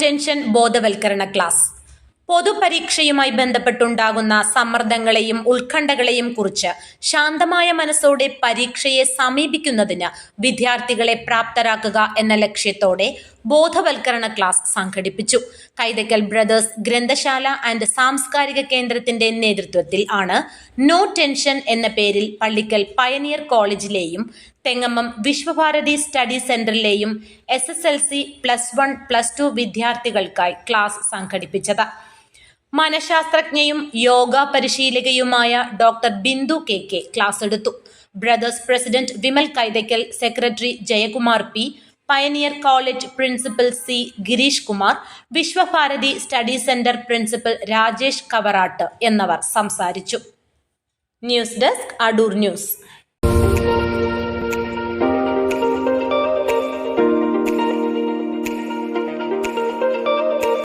Tension ബോധവൽക്കരണ class. പൊതുപരീക്ഷയുമായി ബന്ധപ്പെട്ടുണ്ടാകുന്ന സമ്മർദ്ദങ്ങളെയും ഉത്കണ്ഠകളെയും കുറിച്ച് ശാന്തമായ മനസ്സോടെ പരീക്ഷയെ സമീപിക്കുന്നതിന് വിദ്യാർത്ഥികളെ പ്രാപ്തരാക്കുക എന്ന ലക്ഷ്യത്തോടെ ബോധവൽക്കരണ ക്ലാസ് സംഘടിപ്പിച്ചു. കൈതക്കൽ ബ്രദേഴ്സ് ഗ്രന്ഥശാല ആൻഡ് സാംസ്കാരിക കേന്ദ്രത്തിന്റെ നേതൃത്വത്തിൽ ആണ് നോ ടെൻഷൻ എന്ന പേരിൽ പള്ളിക്കൽ പയനിയർ കോളേജിലെയും Thengamam Vishwabharathi study സെന്ററിലെയും S S L C plus one plus two വിദ്യാർത്ഥികൾക്കായി ക്ലാസ് സംഘടിപ്പിച്ചത്. മനഃശാസ്ത്രജ്ഞയും യോഗ പരിശീലകയുമായ doctor Bindu K K class എടുത്തു. Brothers president Vimal Kaithakkal secretary Jayakumar P pioneer college principal C Girish Kumar Vishwabharathi study centre principal Rajesh Kavarattu എന്നിവർ സംസാരിച്ചു. News desk Adoor news.